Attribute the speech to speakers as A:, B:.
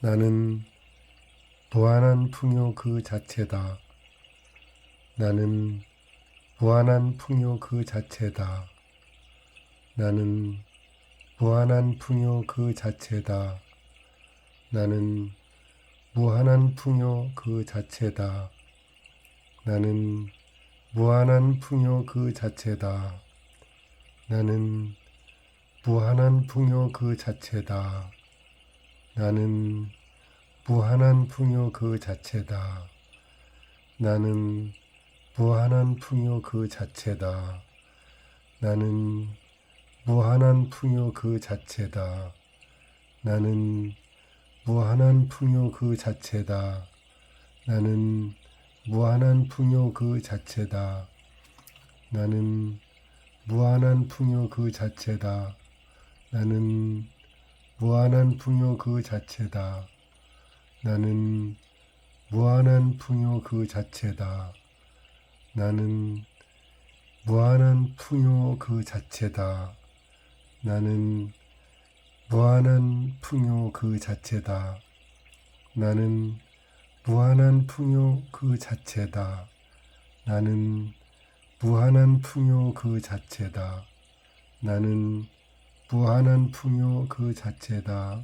A: 나는 무한한 풍요 그 자체다. 나는 무한한 풍요 그 자체다. 나는 무한한 풍요 그 자체다. 나는 무한한 풍요 그 자체다. 나는 무한한 풍요 그 자체다. 나는 무한한 풍요 그 자체다. 나는 무한한 풍요 그 자체다. 나는 무한한 풍요 그 자체다. 나는 무한한 풍요 그 자체다. 나는 무한한 풍요 그 자체다. 나는 무한한 풍요 그 자체다. 나는 무한한 풍요 그 자체다. 나는 무한한 풍요 그 자체다. 나는 무한한 풍요 그 자체다. 나는 무한한 풍요 그 자체다. 나는 무한한 풍요 그 자체다. 나는 무한한 풍요 그 자체다. 나는 무한한 풍요 그 자체다. 나는 무한한 풍요 그 자체다.